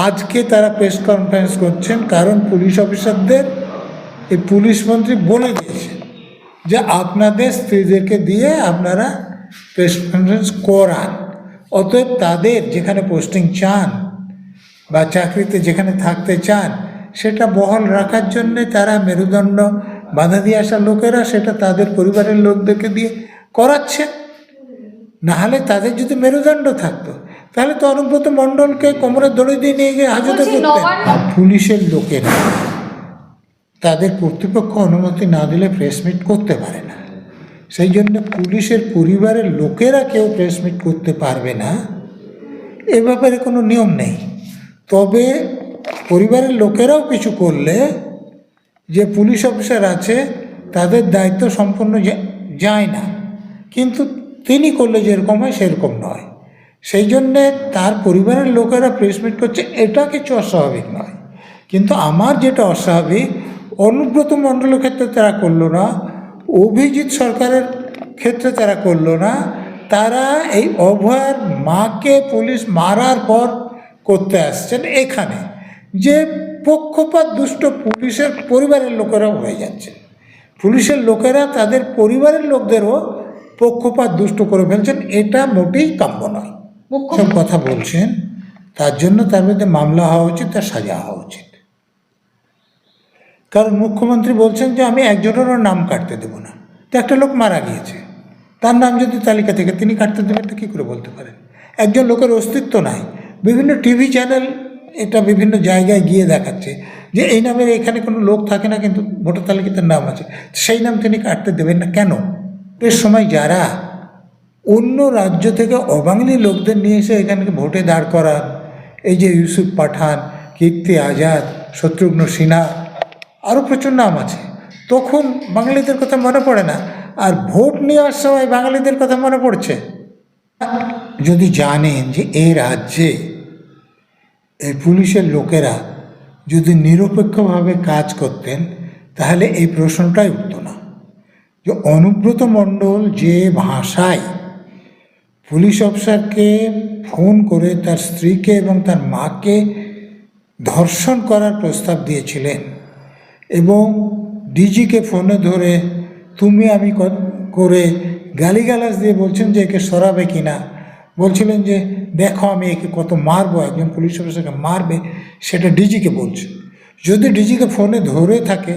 আজকে তারা press conference করছেন কারণ পুলিশ অফিসারদের এই পুলিশ মন্ত্রী বলে দিয়েছেন যে আপনাদের স্ত্রীদেরকে দিয়ে আপনারা প্রেস কনফারেন্স করান। অতএব তাদের যেখানে পোস্টিং চান বা চাকরিতে যেখানে থাকতে চান, সেটা বহাল রাখার জন্যে তারা মেরুদণ্ড বাধা দিয়ে আসা লোকেরা সেটা তাদের পরিবারের লোকদেরকে দিয়ে করাচ্ছে নাহলে তাদের যদি মেরুদণ্ড থাকতো তাহলে তো অনুব্রত মণ্ডলকে কোমরে দড়ি দিয়ে নিয়ে গিয়ে হাজতে করতেন পুলিশের লোকেরা তাদের কর্তৃপক্ষ অনুমতি না দিলে প্রেস মিট করতে পারে না। সেই জন্য পুলিশের পরিবারের লোকেরা কেউ প্রেস মিট করতে পারবে না। এ ব্যাপারে কোনো নিয়ম নেই। তবে পরিবারের লোকেরাও কিছু করলে যে পুলিশ অফিসার আছে তাদের দায়িত্ব সম্পূর্ণ যায় না। কিন্তু তিনি করলে যেরকম হয় সেরকম নয়। সেই জন্যে তার পরিবারের লোকেরা প্রেস মিট করছে, এটা কিছু অস্বাভাবিক নয়। কিন্তু আমার যেটা অস্বাভাবিক, অনুব্রত মণ্ডলের ক্ষেত্রে তারা করল না, অভিজিৎ সরকারের ক্ষেত্রে তারা করল না, তারা এই অভয়ার মাকে পুলিশ মারার পর করতে আসছেন এখানে। যে পক্ষপাত দুষ্ট পুলিশের পরিবারের লোকেরাও হয়ে যাচ্ছে। পুলিশের লোকেরা তাদের পরিবারের লোকদেরও পক্ষপাত দুষ্ট করে ফেলছেন, এটা মোটেই কাম্য নয়। সব কথা বলছেন তার জন্য তার বিরুদ্ধে মামলা হওয়া উচিত তার সাজা হওয়া উচিত। কারণ মুখ্যমন্ত্রী বলছেন যে আমি একজনেরও নাম কাটতে দেবো না। তো একটা লোক মারা গিয়েছে। তার নাম যদি তালিকা থেকে তিনি কাটতে দেবেন তো কী করে বলতে পারেন? একজন লোকের অস্তিত্ব নাই। বিভিন্ন টিভি চ্যানেল এটা বিভিন্ন জায়গায় গিয়ে দেখাচ্ছে যে এই নামের এখানে কোনো লোক থাকে না কিন্তু ভোটার তালিকাতে নাম আছে। সেই নাম তিনি কাটতে দেবেন না কেন? এর সময় যারা অন্য রাজ্য থেকে অবাঙালি লোকদের নিয়ে এসে এখানে ভোটে দাঁড় করান। এই যে ইউসুফ পাঠান, কীর্তি আজাদ, শত্রুঘ্ন সিনহা, আরও প্রচুর নাম আছে। তখন বাঙালিদের কথা মনে পড়ে না। আর ভোট নেওয়ার সময় বাঙালিদের কথা মনে পড়ছে। যদি জানেন যে এই রাজ্যে এই পুলিশের লোকেরা যদি নিরপেক্ষভাবে কাজ করতেন, তাহলে এই প্রশ্নটাই উঠত না। যে অনুব্রত মণ্ডল যে ভাষায় পুলিশ অফিসারকে ফোন করে তার স্ত্রীকে এবং তার মাকে ধর্ষণ করার প্রস্তাব দিয়েছিলেন এবং ডিজিকে ফোনে ধরে, তুমি আমি করে গালিগালাজ দিয়ে বলছেন যে একে সরাবে কি না। বলছিলেন যে, দেখো আমি একে কত মারবো, একজন পুলিশ অফিসারকে মারবে, সেটা ডিজিকে বলছে। যদি ডিজিকে ফোনে ধরে থাকে,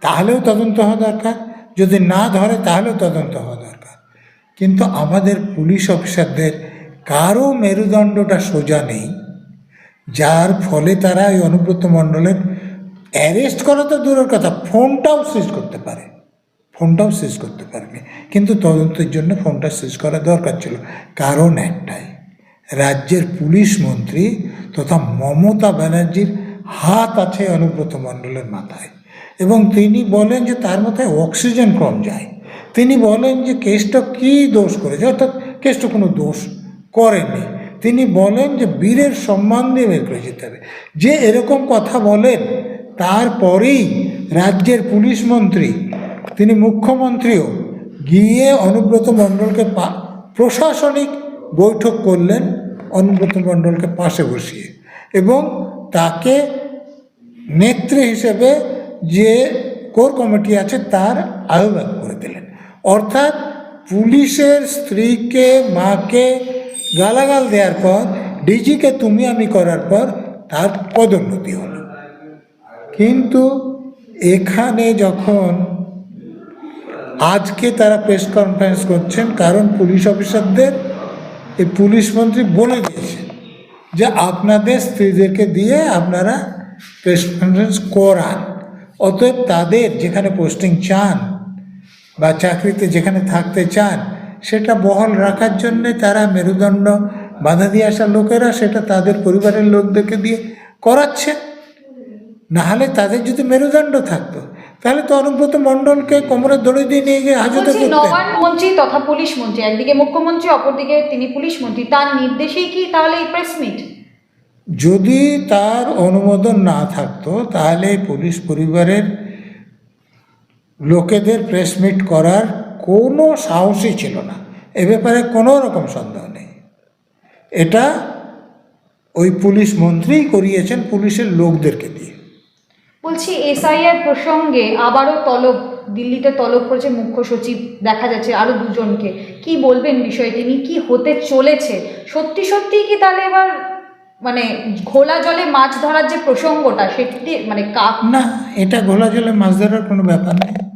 তাহলেও তদন্ত হওয়া দরকার, যদি না ধরে, তাহলেও তদন্ত হওয়া দরকার। কিন্তু আমাদের পুলিশ অফিসারদের কারও মেরুদণ্ডটা সোজা নেই। যার ফলে তারা এই অনুব্রত মণ্ডলের অ্যারেস্ট করা তো দূরের কথা, ফোনটাও সিজ করতে পারে। ফোনটাও সিজ করতে পারেনি। কিন্তু তদন্তের জন্য ফোনটা সিজ করা দরকার ছিল। কারণ একটাই, রাজ্যের পুলিশ মন্ত্রী তথা মমতা ব্যানার্জির হাত আছে অনুব্রত মণ্ডলের মাথায় এবং তিনি বলেন যে তার মাথায় অক্সিজেন কম যায়। তিনি বলেন যে কেসটা কী দোষ করেছে? অর্থাৎ কেসটা কোনো দোষ করেনি। তিনি বলেন যে বীরের সম্মান দিয়ে বের করে যেতে হবে। যে এরকম কথা বলেন, তারপরেই রাজ্যের পুলিশ মন্ত্রী, তিনি মুখ্যমন্ত্রীও গিয়ে অনুব্রত মণ্ডলকে পা, প্রশাসনিক বৈঠক করলেন অনুব্রত মণ্ডলকে পাশে বসিয়ে। এবং তাকে নেত্রী হিসেবে যে কোর কমিটি আছে, তার আহ্বান করে দিলেন। অর্থাৎ পুলিশের স্ত্রীকে, মাকে গালাগাল দেওয়ার পর, ডিজিকে তুমি আমি করার পর তার পদোন্নতি হলো। কিন্তু এখানে যখন আজকে তারা প্রেস কনফারেন্স করছেন, কারণ পুলিশ অফিসারদের, এই পুলিশ মন্ত্রী বলে দিয়েছেন যে আপনাদের স্ত্রীদেরকে দিয়ে আপনারা প্রেস কনফারেন্স করান। অতএব তাদের যেখানে পোস্টিং চান বা চাকরিতে যেখানে থাকতে চান সেটা বহাল রাখার জন্যে তারা মেরুদণ্ড বাধা দিয়ে আসা লোকেরা সেটা তাদের পরিবারের লোকদেরকে দিয়ে করাচ্ছে। নাহলে তাদের যদি মেরুদণ্ড থাকতো তাহলে তো অনুব্রত মণ্ডলকে কোমরে দড়ি দিয়ে নিয়ে গিয়ে হাজতে মন্ত্রী তথা পুলিশ মন্ত্রী একদিকে মুখ্যমন্ত্রী অপরদিকে তিনি পুলিশ মন্ত্রী। তার নির্দেশেই কি তাহলে এই প্রেস মিট? যদি তার অনুমোদন না থাকতো তাহলে পুলিশ পরিবারের লোকেদের প্রেস মিট করার কোনো সাহসই ছিল না। এ ব্যাপারে কোনো রকম সন্দেহ নেই। এটা ওই পুলিশ মন্ত্রীই করিয়েছেন পুলিশের লোকদেরকে দিয়ে। বলছি এসআইআর প্রসঙ্গে আবারও তলব দিল্লিতে তলব করেছে মুখ্য সচিব দেখা যাচ্ছে আরও দুজনকে। কি বলবেন বিষয়টি নিয়ে? কি হতে চলেছে? সত্যি সত্যি কি তাহলে এবার মানে ঘোলা জলে মাছ ধরার যে প্রসঙ্গটা সেটি মানে কাপ না এটা ঘোলা জলে মাছ ধরার কোনো ব্যাপার নেই।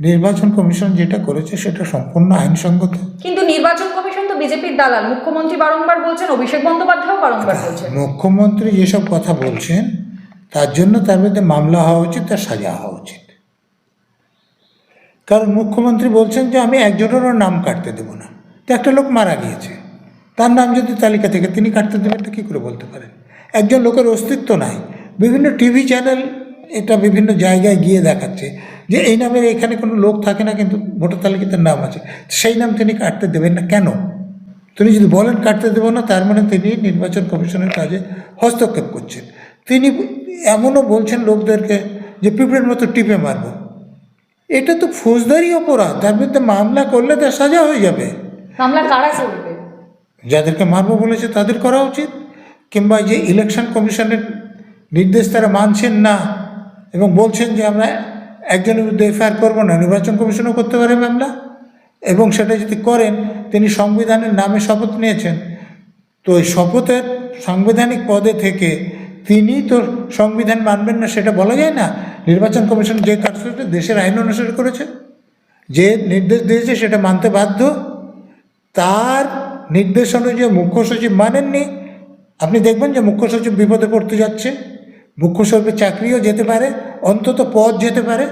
নির্বাচন কমিশন যেটা করেছে সেটা সম্পূর্ণ আইনসঙ্গত। কিন্তু নির্বাচন কমিশন তো বিজেপির দালাল। মুখ্যমন্ত্রী বারংবার বলছেন অভিষেক বন্দ্যোপাধ্যায়ও বারংবার বলছেন। মুখ্যমন্ত্রী যেসব কথা বলছেন তার জন্য তার বিরুদ্ধে মামলা হওয়া উচিত তার সাজা হওয়া উচিত। কারণ মুখ্যমন্ত্রী বলছেন যে আমি একজনেরও নাম কাটতে দেবো না। তো একটা লোক মারা গিয়েছে। তার নাম যদি তালিকা থেকে তিনি কাটতে দেবেন এটা কী করে বলতে পারেন? একজন লোকের অস্তিত্ব নাই। বিভিন্ন টিভি চ্যানেল এটা বিভিন্ন জায়গায় গিয়ে দেখাচ্ছে। যে এই নামের এখানে কোনো লোক থাকে না কিন্তু ভোটার তালিকাতে নাম আছে। সেই নাম তিনি কাটতে দেবেন না। কেন? তিনি যদি বলেন কাটতে দেবো না তার মানে তিনি নির্বাচন কমিশনের কাজে হস্তক্ষেপ করছেন। তিনি এমনও বলছেন লোকদেরকে যে পিঁপড়ের মতো টিপে মারব। এটা তো ফৌজদারি অপরাধ। তার বিরুদ্ধে মামলা করলে তার সাজা হয়ে যাবে। মামলা কারা করবে? যাদেরকে মারবো বলেছে তাদের করা উচিত। কিংবা যে ইলেকশন কমিশনের নির্দেশ তারা মানছেন না এবং বলছেন যে আমরা একজনের বিরুদ্ধে এফআইআর করব না, নির্বাচন কমিশনও করতে পারে মামলা। এবং সেটা যদি করেন, তিনি সংবিধানের নামে শপথ নিয়েছেন। তো ওই শপথের সাংবিধানিক পদে থেকে তিনি তো সংবিধান মানবেন না, সেটা বলা যায় না? নির্বাচন কমিশন যে কাজটা দেশের আইন অনুসারে করেছে। যে নির্দেশ দিয়েছে, সেটা মানতে বাধ্য। তার নির্দেশ অনুযায়ী মুখ্য সচিব মানেননি। আপনি দেখবেন যে মুখ্য সচিব বিপদে পড়তে যাচ্ছে। মুখ্য সচিবের চাকরিও যেতে পারে অন্তত পদ যেতে পারে।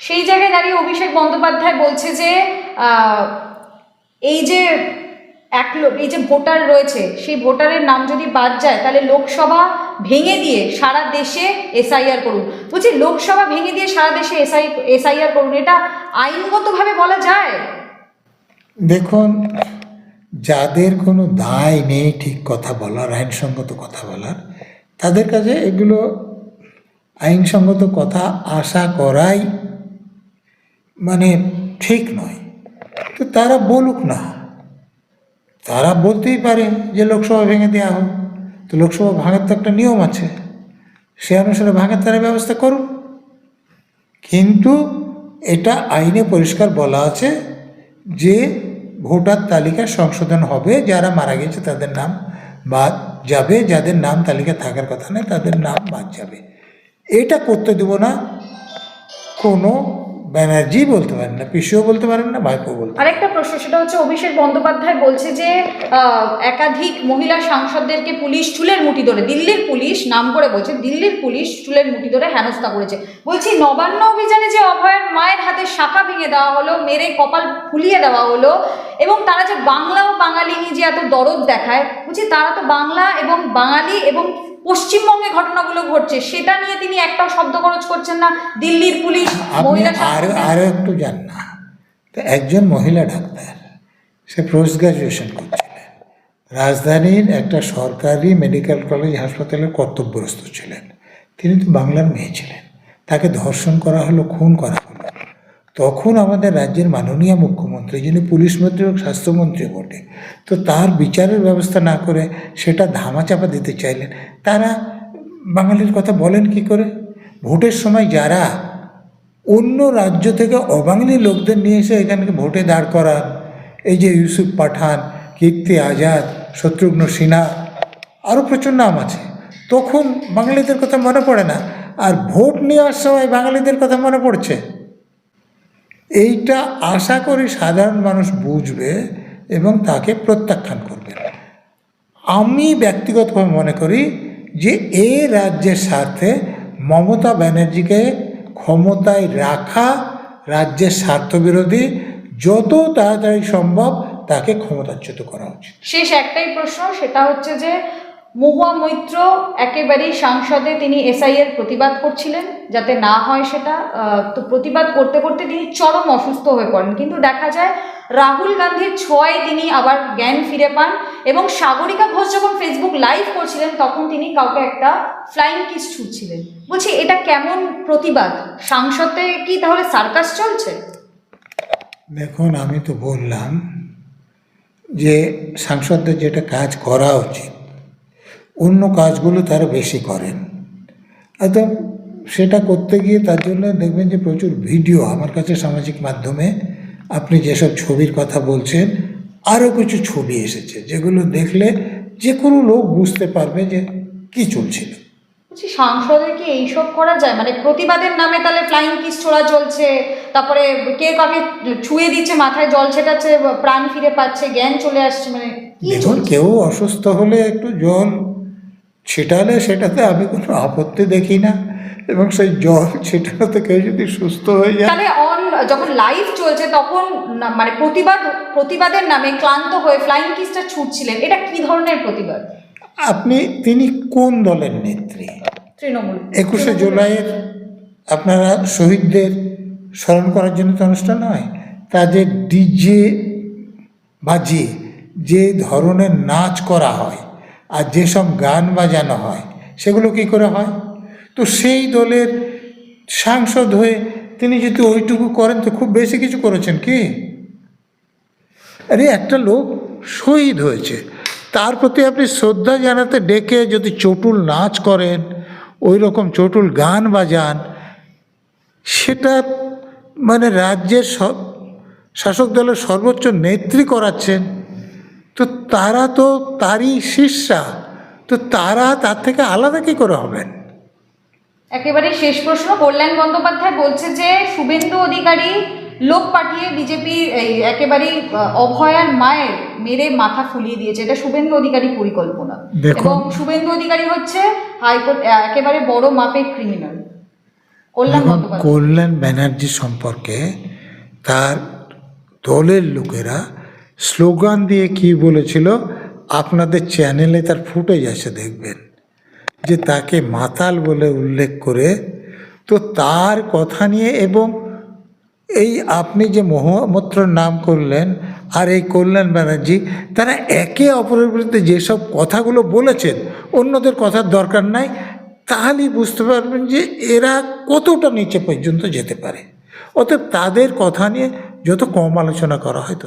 সেই জায়গায় দাঁড়িয়ে অভিষেক বন্দ্যোপাধ্যায় বলছে যে এই যে এক এই যে ভোটার রয়েছে সেই ভোটারের নাম যদি বাদ যায় তাহলে লোকসভা ভেঙে দিয়ে সারা দেশে এসআইআর করুন। বলছি লোকসভা ভেঙে দিয়ে সারা দেশে এসআই এসআইআর করুন এটা আইনগতভাবে বলা যায়? দেখুন যাদের কোনো দায় নেই ঠিক কথা বলার আইনসঙ্গত কথা বলার তাদের কাছে এগুলো আইনসঙ্গত কথা আশা করাই মানে ঠিক নয়। তো তারা বলুক না। তারা বলতেই পারে যে লোকসভা ভেঙে দেওয়া হোক। তো লোকসভা ভাঙার তো একটা নিয়ম আছে। সে অনুসারে ভাঙার তারা ব্যবস্থা করুক। কিন্তু এটা আইনে পরিষ্কার বলা আছে যে ভোটার তালিকা সংশোধন হবে, যারা মারা গেছে তাদের নাম বাদ যাবে, যাদের নাম তালিকা থাকার কথা নয়, তাদের নাম বাদ যাবে। এটা করতে দেব না। কোনো ব্যানার্জি বলতে পারেন না, পিসিও বলতে পারেন না ভাইপো বলতে আরেকটা প্রশ্ন, সেটা হচ্ছে অভিষেক বন্দ্যোপাধ্যায় বলছে যে একাধিক মহিলা সাংসদদেরকে পুলিশ চুলের মুঠি ধরে, দিল্লির পুলিশ, নাম করে বলছে, দিল্লির পুলিশ চুলের মুঠি ধরে হেনস্থা করেছে। বলছি, নবান্ন অভিযানে যে অভয়ের মায়ের হাতে শাখা ভেঙে দেওয়া হলো, মেরে কপাল ফুলিয়ে দেওয়া হলো, এবং তারা যে বাংলা ও বাঙালি নিয়ে যে এত দরদ দেখায়, বলছি, তারা তো বাংলা এবং বাঙালি এবং পশ্চিমবঙ্গে ঘটনাগুলো ঘটছে সেটা নিয়ে তিনি একটাও শব্দ খরচ করছেন না দিল্লির পুলিশ মহিলা আরও আরও একটু জান না। তো একজন মহিলা ডাক্তার সে পোস্ট গ্রাজুয়েশন করছিলেন। রাজধানীর একটা সরকারি মেডিকেল কলেজ হাসপাতালে কর্তব্যরত ছিলেন। তিনি তো বাংলার মেয়ে ছিলেন। তাকে ধর্ষণ করা হলো খুন করা হলো। তখন আমাদের রাজ্যের মাননীয় মুখ্যমন্ত্রী, যিনি পুলিশ মন্ত্রী এবং স্বাস্থ্যমন্ত্রী বটে, তো তার বিচারের ব্যবস্থা না করে সেটা ধামাচাপা দিতে চাইলেন, তারা বাঙালির কথা বলেন কি করে? ভোটের সময় যারা অন্য রাজ্য থেকে অবাঙালি লোকদের নিয়ে এসে এখানকে ভোটে দাঁড় করান, এই যে ইউসুফ পাঠান, কীর্তি আজাদ, শত্রুঘ্ন সিনহা, আরও প্রচুর নাম আছে, তখন বাঙালিদের কথা মনে পড়ে না, আর ভোট নেওয়ার সময় বাঙালিদের কথা মনে পড়ছে। এইটা আশা করি সাধারণ মানুষ বুঝবে এবং তাকে প্রত্যাখ্যান করবে। আমি ব্যক্তিগতভাবে মনে করি যে এই রাজ্যের স্বার্থে মমতা ব্যানার্জিকে ক্ষমতায় রাখা রাজ্যের স্বার্থবিরোধী যত তাড়াতাড়ি সম্ভব তাকে ক্ষমতাচ্যুত করা উচিত। শেষ একটাই প্রশ্ন, সেটা হচ্ছে যে মহুয়া মৈত্র একেবারেই সাংসদে তিনি এসআইয়ের প্রতিবাদ করছিলেন, যাতে না হয় সেটা তো প্রতিবাদ করতে করতে তিনি চরম অসুস্থ হয়ে পড়েন। কিন্তু দেখা যায়, রাহুল গান্ধীর ছয় তিনি আবার জ্ঞান ফিরে পান এবং সাগরিকা ঘোষ যখন ফেসবুক লাইভ করছিলেন, তখন তিনি কাউকে একটা ফ্লাইং কিস ছুটছিলেন বলছি, এটা কেমন প্রতিবাদ? সাংসদে কি তাহলে সার্কাস চলছে? দেখুন, আমি তো বললাম যে সাংসদদের যেটা কাজ করা উচিত অন্য কাজগুলো তারা বেশি করেন। একদম সেটা করতে গিয়ে তার জন্য দেখবেন যে প্রচুর ভিডিও আমার কাছে সামাজিক মাধ্যমে আপনি যেসব ছবির কথা বলছেন আরও কিছু ছবি এসেছে যেগুলো দেখলে যে কোনো লোক বুঝতে পারবে যে কী চলছিল। সাংসদের কি এইসব করা যায়? মানে প্রতিবাদের নামে তাহলে ফ্লাইং কিস ছোড়া চলছে তারপরে কে কাকে ছুঁয়ে দিচ্ছে মাথায় জল ছেটাচ্ছে প্রাণ ফিরে পাচ্ছে জ্ঞান চলে আসছে মানে দেখুন কেউ অসুস্থ হলে একটু জল ছিটালে সেটাতে আমি কোনো আপত্তি দেখি না। এবং সেই জল ছিটানোতে কেউ যদি সুস্থ হয়ে যায় তাহলে অন যখন লাইভ চলছে তখন মানে প্রতিবাদ প্রতিবাদের নামে ক্লান্ত হয়ে ফ্লাইং কিসটা ছুটছিলেন এটা কি ধরনের প্রতিবাদ? আপনি তিনি কোন দলের নেত্রী? তৃণমূল। একুশে জুলাইয়ের আপনারা শহীদদের স্মরণ করার জন্য তো অনুষ্ঠান হয় তাদের ডিজে বাজিয়ে যে ধরনের নাচ করা হয় আর যেসব গান বাজানো হয়, সেগুলো কি করে হয়? তো সেই দলের সাংসদ হয়ে তিনি যদি ওইটুকু করেন, তো খুব বেশি কিছু করেছেন কি? আরে একটা লোক শহীদ হয়েছে। তার প্রতি আপনি শ্রদ্ধা জানাতে ডেকে যদি চটুল নাচ করেন ওই রকম চটুল গান বাজান, সেটা মানে রাজ্যের সব শাসক দলের সর্বোচ্চ নেত্রী করাচ্ছেন। তো তারা তো তারই শিষ্যা তো তারা তার থেকে আলাদা কী করে হবেন? একেবারে শেষ প্রশ্ন। কল্যাণ বন্দ্যোপাধ্যায় বলছে যে শুভেন্দু অধিকারী লোক পাঠিয়ে বিজেপি একেবারেই অভয়ার মায়ের মেরে মাথা ফুলিয়ে দিয়েছে। এটা শুভেন্দু অধিকারী পরিকল্পনা। এবং শুভেন্দু অধিকারী হচ্ছে হাইকোর্ট একেবারে বড় মাপের ক্রিমিনাল কল্যাণ কল্যাণ ব্যানার্জি সম্পর্কে তার দলের লোকেরা স্লোগান দিয়ে কি বলেছিল? আপনাদের চ্যানেলে তার ফুটেজ আছে, দেখবেন। যে তাকে মাতাল বলে উল্লেখ করে, তো তার কথা নিয়ে এবং এই আপনি যে মহামূত্রর নাম করলেন আর এই কল্যাণ ব্যানার্জি, তারা একে অপরের বিরুদ্ধে যেসব কথাগুলো বলেছেন, অন্যদের কথার দরকার নাই, তাহলেই বুঝতে পারবেন যে এরা কতটা নিচে পর্যন্ত যেতে পারে। অতএব তাদের কথা নিয়ে যত কম আলোচনা করা হয়